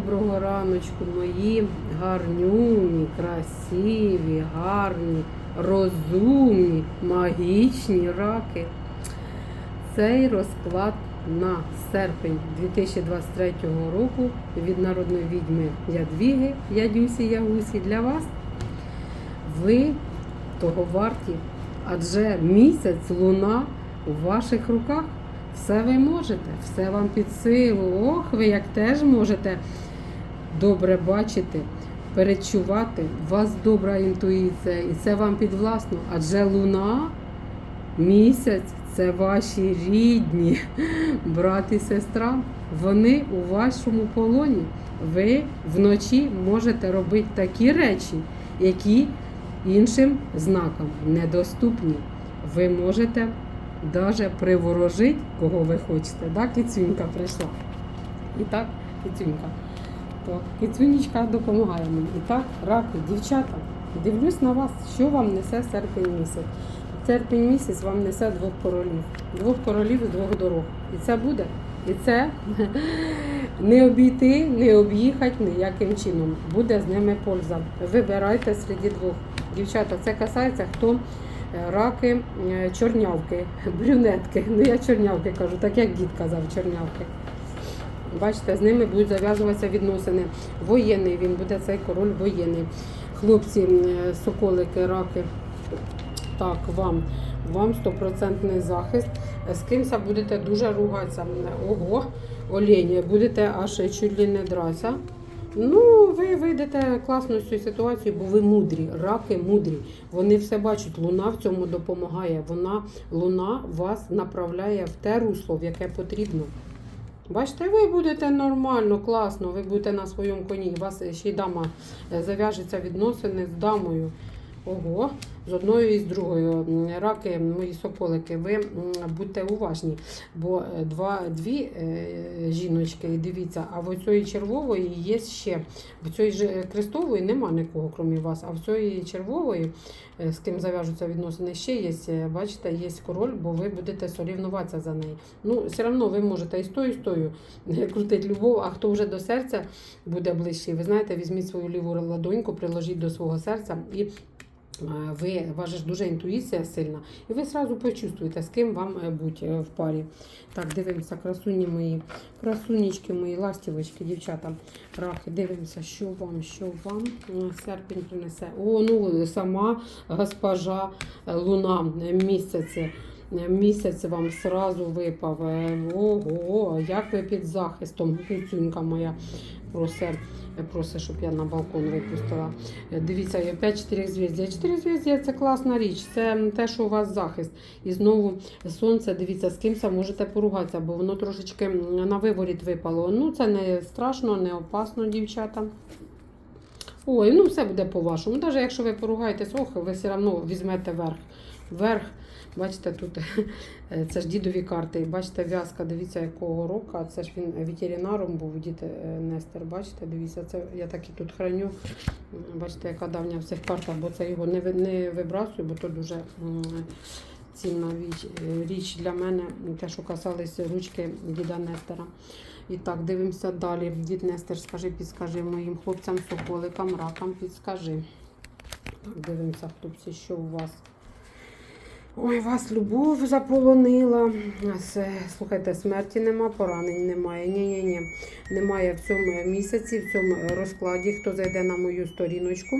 Доброго раночку, мої гарнюні, красиві, гарні, розумні, магічні раки. Цей розклад на серпень 2023 року від народної відьми Ядвіги, Ядюсі Ягусі для вас. Ви того варті, адже місяць, луна у ваших руках. Все ви можете, все вам під силу. Ох, ви як теж можете добре бачити, перечувати. У вас добра інтуїція, і це вам підвласно. Адже луна, місяць це ваші рідні, брат і сестра. Вони у вашому полоні. Ви вночі можете робити такі речі, які іншим знакам недоступні. Ви можете навіть приворожити, кого ви хочете. Да? Кицюнька прийшла. І так, кицюнька. То кицюнечка допомагає мені. І так, раки, дівчата, дивлюсь на вас, що вам несе серпень місяць. Серпень місяць вам несе двох королів. Двох королів і двох дорог. І це буде. І це не обійти, не об'їхати ніяким чином. Буде з ними польза. Вибирайте серед двох. Дівчата, це касається хто е, раки, е, чорнявки, брюнетки. Ну я чорнявки кажу, так як дід казав, чорнявки. Бачите, з ними будуть зав'язуватися відносини. Воєнний він буде цей король воєнний. Хлопці, е, соколики, раки. Так, вам, вам стопроцентний захист. З кимось будете дуже ругатися. Ого, олені, будете аж чуть ли не драться. Ну, ви вийдете класно з цієї ситуації, бо ви мудрі, раки мудрі. Вони все бачать. Луна в цьому допомагає. Вона, луна вас направляє в те русло, в яке потрібно. Бачите, ви будете нормально, класно, ви будете на своєму коні. Вас ще й дама е, зав'яжеться відносини з дамою. Ого, з одною і з другою. Раки, мої соколики, ви будьте уважні, бо е, два, дві е, жіночки, дивіться, а в цієї червової є ще. В цієї ж крестової нема нікого, крім вас, а в цієї червової, е, з ким зав'яжуться відносини, ще є, бачите, є король, бо ви будете сорівнуватися за неї. Ну, все одно ви можете і з тою, і з тою крутити любов, а хто вже до серця буде ближчий, ви знаєте, візьміть свою ліву ладоньку, приложіть до свого серця і ви, ваша ж дуже інтуїція сильна, і ви одразу почувствуєте, з ким вам е, бути е, в парі. Так, дивимося, красуні мої, красунечки мої, ластівочки, дівчата, рахи, дивимося, що вам, що вам е, серпень принесе. О, ну сама госпожа е, луна е, місяць. е, вам сразу випав. Е, Ого, як ви під захистом, кицюнька моя просить, просить, щоб я на балкон випустила. Е, Дивіться, є 5-4 зв'язді. 4 зв'язді це класна річ, це те, що у вас захист. І знову сонце, дивіться, з кимось можете поругатися, бо воно трошечки на виворіт випало. Ну, це не страшно, не опасно, дівчата. Ой, ну все буде по-вашому. Навіть якщо ви поругаєтесь, ох, ви все одно візьмете верх. Верх, бачите, тут е, це ж дідові карти. Бачите, в'язка, дивіться, якого року. Це ж він ветеринаром був, дід е, Нестер. Бачите, дивіться, це я так і тут храню. Бачите, яка давня в цих картах, бо це його не, не вибрасую, бо то дуже цінна річ, е, річ для мене, те, що касалися ручки діда Нестера. І так, дивимося далі. Дід Нестер, скажи, підскажи моїм хлопцям, соколикам, ракам, підскажи. Так, дивимося, хлопці, що у вас. Ой, вас любов заполонила. Слухайте, смерті нема, поранень немає. Ні-ні-ні. Немає в цьому місяці, в цьому розкладі. Хто зайде на мою сторіночку,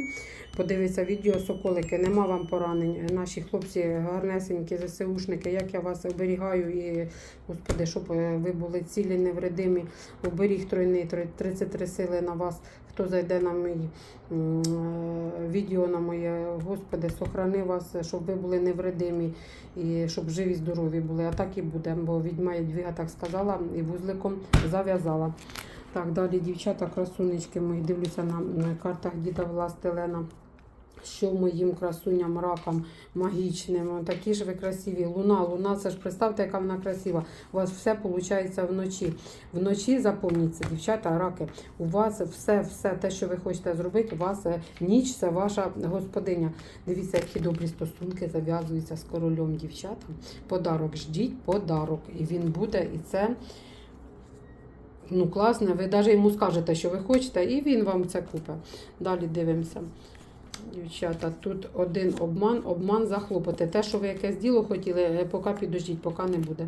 подивиться відео Соколики. Нема вам поранень. Наші хлопці гарнесенькі, ЗСУшники, як я вас оберігаю і, господи, щоб е, ви були цілі, невредимі. Оберіг тройний, 33 сили на вас. Хто зайде на мій е, відео на моє, Господи, сохрани вас, щоб ви були невредимі і щоб живі, здорові були. А так і буде, бо відьма Ядвіга так сказала і вузликом зав'язала. Так, далі дівчата, красунечки мої, дивлюся на на картах діда Властелена. Що моїм красуням, ракам магічним, такі ж ви красиві. Луна, луна, це ж представте, яка вона красива. У вас все виходить вночі. Вночі запомніться, дівчата, раки. У вас все, все те, що ви хочете зробити, у вас е, ніч це ваша господиня. Дивіться, які добрі стосунки зав'язуються з королем дівчата. Подарок ждіть, подарок. І він буде, і це ну, класне, ви навіть йому скажете, що ви хочете, і він вам це купить. Далі дивимося. Дівчата, тут один обман, обман захлопоти. Те, що ви якесь діло хотіли, е, поки підождіть, поки не буде.